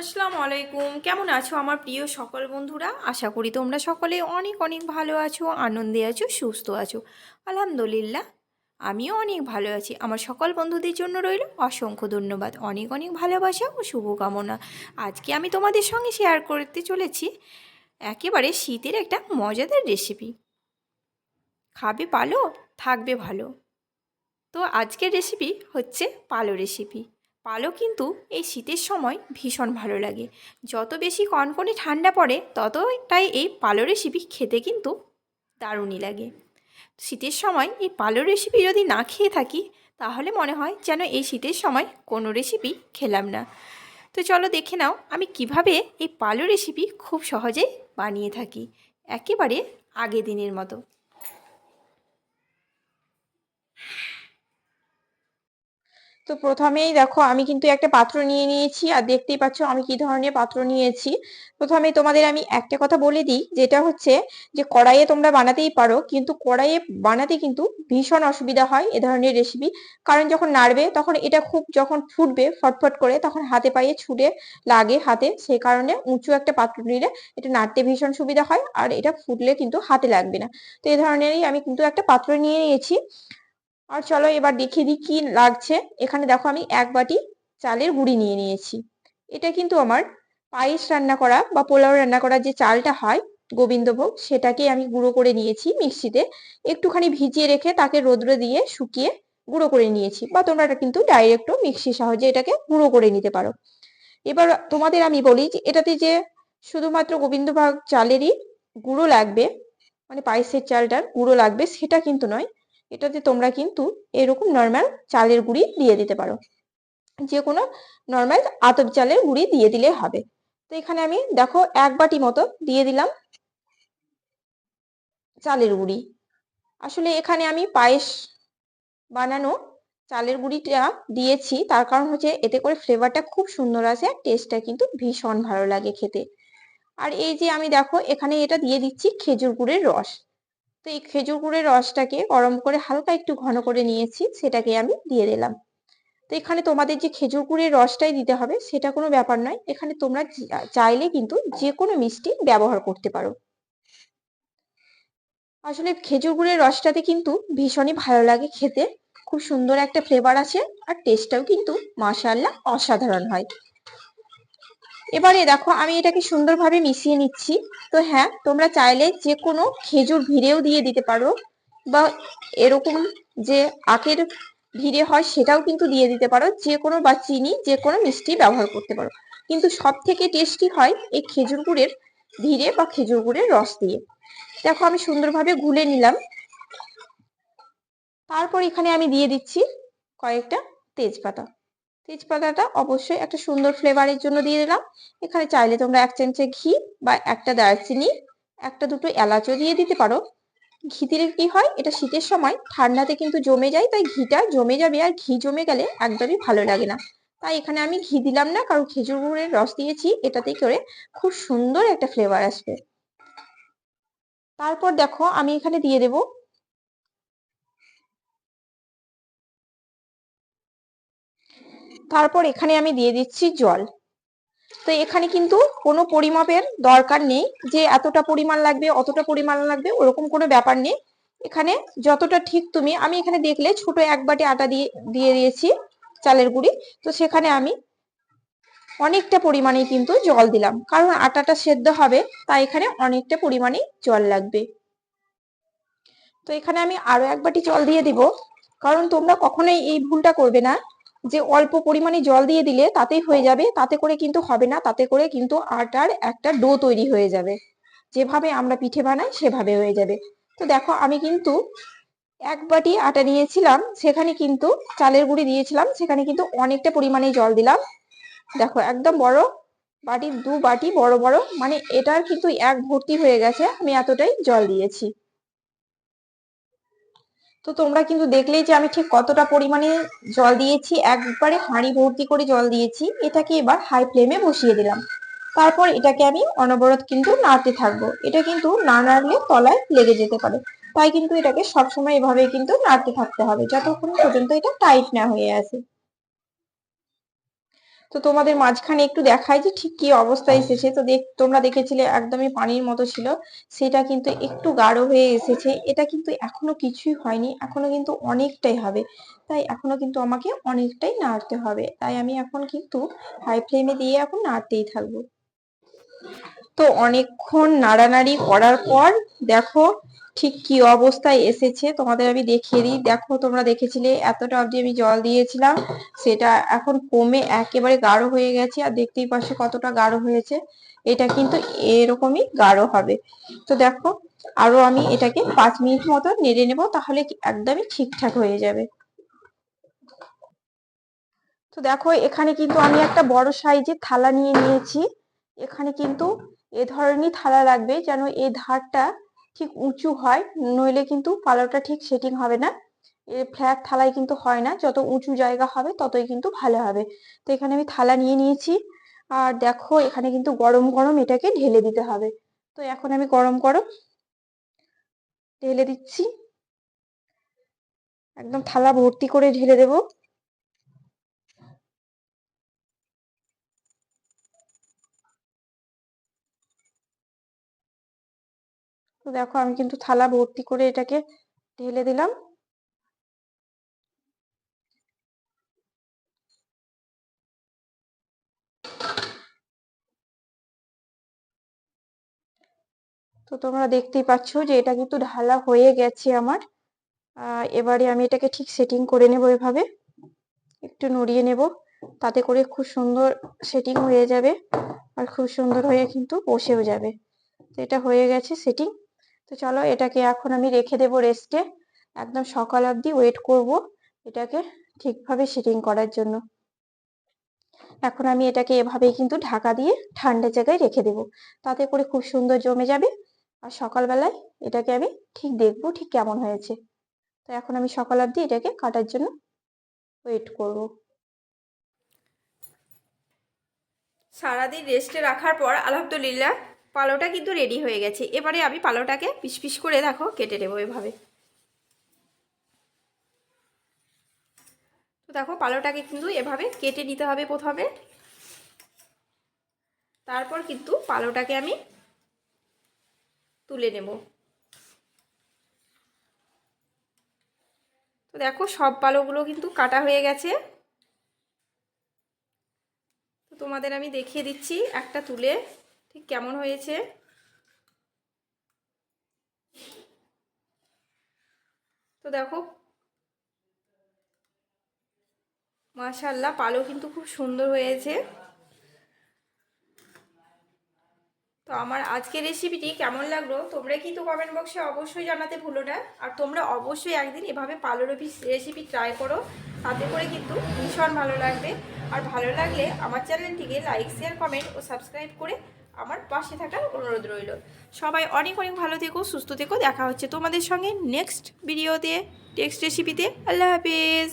আসসালামু আলাইকুম কেমন আছো আমার প্রিয় সকল বন্ধুরা? আশা করি তোমরা সকলে অনেক অনেক ভালো আছো, আনন্দে আছো, সুস্থ আছো। আলহামদুলিল্লাহ, আমিও অনেক ভালো আছি। আমার সকল বন্ধুদের জন্য রইল অসংখ্য ধন্যবাদ, অনেক অনেক ভালোবাসা ও শুভকামনা। আজকে আমি তোমাদের সঙ্গে শেয়ার করতে চলেছি একেবারে শীতের একটা মজাদার রেসিপি খাবে পালো থাকবে ভালো। তো আজকের রেসিপি হচ্ছে পালো রেসিপি পালো কিন্তু এই শীতের সময় ভীষণ ভালো লাগে। যত বেশি কনকনে ঠান্ডা পড়ে, ততটাই এই পালো রেসিপি খেতে কিন্তু দারুণই লাগে। শীতের সময় এই পালো রেসিপি যদি না খেয়ে থাকি, তাহলে মনে হয় যেন এই শীতের সময় কোনো রেসিপি খেলাম না। তো চলো দেখে নাও আমি কীভাবে এই পালো রেসিপি খুব সহজেই বানিয়ে থাকি, একেবারে আগে দিনের মতো। তো প্রথমেই দেখো আমি কিন্তু একটা পাত্র নিয়ে নিয়েছি আর দেখতেই পাচ্ছ আমি কি ধরনের পাত্র নিয়েছি। প্রথমে তোমাদের আমি একটা কথা বলে দিই যেটা হচ্ছে যে কড়াইয়ে তোমরা বানাতেই পারো কিন্তু কড়াইয়ে বানাতে কিন্তু ভীষণ অসুবিধা হয় এ ধরনের রেসিপি কারণ যখন নাড়বে তখন এটা খুব যখন ফুটবে ফটফট করে তখন হাতে পায়ে ছুটে লাগে হাতে সেই কারণে উঁচু একটা পাত্র নিলে এটা নাড়তে ভীষণ সুবিধা হয় আর এটা ফুটলে কিন্তু হাতে লাগবে না। তো এ ধরনেরই আমি কিন্তু একটা পাত্র নিয়ে নিয়েছি। আর চলো এবার দেখিয়ে দিই কি লাগছে। এখানে দেখো আমি এক বাটি চালের গুঁড়ি নিয়ে নিয়েছি। এটা কিন্তু আমার পায়েস রান্না করা বা পোলাও রান্না করা যে চালটা হয় গোবিন্দভোগ, সেটাকে আমি গুঁড়ো করে নিয়েছি মিক্সিতে। একটুখানি ভিজিয়ে রেখে তাকে রোদ্রে দিয়ে শুকিয়ে গুঁড়ো করে নিয়েছি। বা তোমরা এটা কিন্তু ডাইরেক্টও মিক্সির সাহায্যে এটাকে গুঁড়ো করে নিতে পারো। এবার তোমাদের আমি বলি যে এটাতে যে শুধুমাত্র গোবিন্দভোগ চালেরই গুঁড়ো লাগবে মানে পায়েসের চালটার গুঁড়ো লাগবে, সেটা কিন্তু নয়। এটাতে তোমরা কিন্তু এরকম নর্মাল চালের গুঁড়ি দিয়ে দিতে পারো। যে কোনো নর্মাল আতপ চালের গুঁড়ি দিয়ে দিলে হবে। তো এখানে আমি দেখো এক বাটি মতো দিয়ে দিলাম চালের গুঁড়ি। আসলে এখানে আমি পায়েস বানানো চালের গুঁড়িটা দিয়েছি, তার কারণ হচ্ছে এতে করে ফ্লেভারটা খুব সুন্দর আসে টেস্টটা কিন্তু ভীষণ ভালো লাগে খেতে। আর এই যে আমি দেখো এখানে এটা দিয়ে দিচ্ছি খেজুর গুড়ের রস। তো এই খেজুর গুড়ের রসটাকে গরম করে হালকা একটু ঘন করে নিয়েছি, সেটাকে আমি দিয়ে দিলাম। তো এখানে তোমাদের যে খেজুর গুড়ের রসটাই দিতে হবে, সেটা কোনো ব্যাপার নয়। এখানে তোমরা চাইলে কিন্তু যে কোনো মিষ্টি ব্যবহার করতে পারো। আসলে খেজুর গুড়ের রসটাতে কিন্তু ভীষণই ভালো লাগে খেতে। খুব সুন্দর একটা ফ্লেভার আছে আর টেস্টটাও কিন্তু মাশাআল্লাহ অসাধারণ হয়। এবারে দেখো, আমি এটাকে সুন্দরভাবে মিশিয়ে নিচ্ছি। তো হ্যাঁ তোমরা চাইলে যে কোনো খেজুর ভিড়েও দিয়ে দিতে পারো বা এরকম যে আখের ভিড়ে হয় সেটাও কিন্তু দিয়ে দিতে পারো। যে কোনো বা চিনি যে কোনো মিষ্টি ব্যবহার করতে পারো। কিন্তু সব থেকে টেস্টি হয় এই খেজুর গুড়ের ভিড়ে বা খেজুর গুড়ের রস দিয়ে। দেখো, আমি সুন্দরভাবে গুলে নিলাম। তারপর এখানে আমি দিয়ে দিচ্ছি কয়েকটা তেজপাতা। তেজপাতাটা অবশ্যই একটা সুন্দর ফ্লেভারের জন্য দিয়ে দিলাম। এখানে চাইলে তোমরা এক চামচে ঘি বা একটা দারচিনি, একটা দুটো এলাচও দিয়ে দিতে পারো। ঘি দিলে কি হয়, এটা শীতের সময়, ঠান্ডাতে কিন্তু জমে যায়, তাই ঘিটা জমে যাবে আর ঘি জমে গেলে একদমই ভালো লাগে না। তাই এখানে আমি ঘি দিলাম না, কারণ খেজুর গুড়ের রস দিয়েছি, এটাতে করে খুব সুন্দর একটা ফ্লেভার আসবে। তারপর দেখো আমি এখানে দিয়ে দেব তারপর এখানে আমি দিয়ে দিচ্ছি জল। তো এখানে কিন্তু কোনো পরিমাপের দরকার নেই। যে এতটা পরিমাণ লাগবে, অতটা পরিমাণ লাগবে, ওরকম কোনো ব্যাপার নেই। এখানে যতটা ঠিক তুমি, আমি এখানে দেখলে ছোট এক বাটি আটা দিয়ে দিয়ে দিয়েছি চালের গুঁড়ি। তো সেখানে আমি অনেকটা পরিমাণে কিন্তু জল দিলাম। কারণ আটাটা সেদ্ধ হবে, তাই এখানে অনেকটা পরিমাণে জল লাগবে। তো এখানে আমি আরও এক বাটি জল দিয়ে দিব। কারণ তোমরা কখনোই এই ভুলটা করবে না। যে অল্প পরিমাণে জল দিয়ে দিলে তাতেই হয়ে যাবে, তাতে করে কিন্তু হবে না, তাতে করে কিন্তু আটার একটা ডো তৈরি হয়ে যাবে। যেভাবে আমরা পিঠে বানাই সেভাবে হয়ে যাবে। তো দেখো আমি কিন্তু এক বাটি আটা নিয়েছিলাম, সেখানে কিন্তু চালের গুঁড়ি দিয়েছিলাম, সেখানে কিন্তু অনেকটা পরিমাণে জল দিলাম। দেখো একদম বড় বাটি, দু বাটি বড় বড় মানে এটার কিন্তু এক ভর্তি হয়ে গেছে, আমি এতটাই জল দিয়েছি। তো তোমরা কিন্তু দেখলেই যে আমি ঠিক কতটা পরিমাণে জল দিয়েছি, একবারে হাঁড়ি ভর্তি করে জল দিয়েছি, এটাকে এবার হাই ফ্লেমে বসিয়ে দিলাম। তারপর এটাকে আমি অনবরত কিন্তু নাড়তে থাকব। এটা কিন্তু না নাড়লে তলায় লেগে যেতে পারে। তাই কিন্তু এটাকে সবসময় এভাবে কিন্তু নাড়তে থাকতে হবে, যতক্ষণ পর্যন্ত এটা টাইট না হয়ে আসে। তো তোমাদের মাঝখানে একটু দেখায় যে ঠিক কি অবস্থায় এসেছে। তো দেখ তোমরা দেখেছিলে একদমই পানির মতো ছিল। সেটা কিন্তু একটু গাঢ় হয়ে এসেছে। এটা কিন্তু এখনও কিছুই হয়নি। এখনও কিন্তু অনেকটাই হবে। তাই এখনও কিন্তু আমাকে অনেকটাই নাড়তে হবে। তাই আমি এখন কিন্তু হাই ফ্লেমে দিয়ে এখন নাড়তেই থাকব। তো অনেকক্ষণ নাড়ানাড়ি করার পর, দেখো ঠিক কি অবস্থায় এসেছে। তোমাদের আমি দেখিয়ে দিই। দেখো তোমরা দেখেছিলে, এতটা অবধি আমি জল দিয়েছিলাম, সেটা এখন কমে একেবারে গাঢ় হয়ে গেছে। আর দেখতেই পাচ্ছ কতটা গাঢ় হয়েছে। এটা কিন্তু এরকমই গাঢ় হবে। তো দেখো, আরও আমি এটাকে পাঁচ মিনিট মতো নেড়ে নেব, তাহলে একদমই ঠিকঠাক হয়ে যাবে। তো দেখো, এখানে কিন্তু আমি একটা বড় সাইজের থালা নিয়ে নিয়েছি। এখানে কিন্তু এ ধরনের থালা লাগবে যেন এ ধারটা ঠিক উঁচু হয়, নইলে কিন্তু পালোটা ঠিক সেটিং হবে না। ফ্ল্যাট থালায় কিন্তু হয় না, যত উঁচু জায়গা হবে ততই কিন্তু ভালো হবে। তো এখানে আমি থালা নিয়ে নিয়েছি। আর দেখো এখানে কিন্তু গরম গরম এটাকে ঢেলে দিতে হবে। তো এখন আমি গরম গরম ঢেলে দিচ্ছি। একদম থালা ভর্তি করে ঢেলে দেবো। তো দেখো আমি কিন্তু থালা ভর্তি করে এটাকে ঢেলে দিলাম। তো তোমরা দেখতেই পাচ্ছ যে এটা কিন্তু ঢালা হয়ে গেছে আমার। এবারে আমি এটাকে ঠিক সেটিং করে নেব এভাবে। একটু নড়িয়ে নেব, তাতে করে খুব সুন্দর সেটিং হয়ে যাবে আর খুব সুন্দর হয়ে কিন্তু বসেও যাবে। তো এটা হয়ে গেছে সেটিং তো চলো এটাকে এখন আমি রেখে দেব রেস্টে একদম সকাল অবধি ওয়েট করব এটাকে ঠিকভাবে সেটিং করার জন্য। এখন আমি এটাকে এভাবেই কিন্তু ঢাকা দিয়ে ঠান্ডা জায়গায় রেখে দেব। তাতে করে খুব সুন্দর জমে যাবে আর সকালবেলায় এটাকে আমি ঠিক দেখব ঠিক কেমন হয়েছে। তো এখন আমি সকাল অবধি এটাকে কাটার জন্য ওয়েট করব। সারাদিন রেস্টে রাখার পর আলহামদুলিল্লাহ পালোটা কিন্তু রেডি হয়ে গেছে। এবারে আমি পালোটাকে পিস পিস করে দেখো, কেটে নেব এভাবে। তো দেখো, পালোটাকে কিন্তু এভাবে কেটে নিতে হবে প্রথমে। তারপর কিন্তু পালোটাকে আমি তুলে নেব। তো দেখো, সব পালোগুলো কিন্তু কাটা হয়ে গেছে। তো তোমাদের আমি দেখিয়ে দিচ্ছি একটা তুলে। ঠিক কেমন হয়েছে? তো দেখো। মাশাল্লাহ পালো কিন্তু খুব সুন্দর হয়েছে। তো আমার আজকের রেসিপিটি কেমন লাগল? তোমরা কিন্তু কমেন্ট বক্সে অবশ্যই জানাতে ভুলো না। আর তোমরা অবশ্যই একদিন এভাবে পালো রেসিপি ট্রাই করো। তাতে করে কিন্তু ভীষণ ভালো লাগবে। আর ভালো লাগলে আমার চ্যানেলটিকে লাইক শেয়ার কমেন্ট ও সাবস্ক্রাইব করে আমার পাশে থাকার অনুরোধ রইল। সবাই অনেক অনেক ভালো থেকো, সুস্থ থেকো। দেখা হচ্ছে তোমাদের সঙ্গে নেক্সট ভিডিওতে টেক্সট রেসিপিতে আল্লাহ হাফিজ।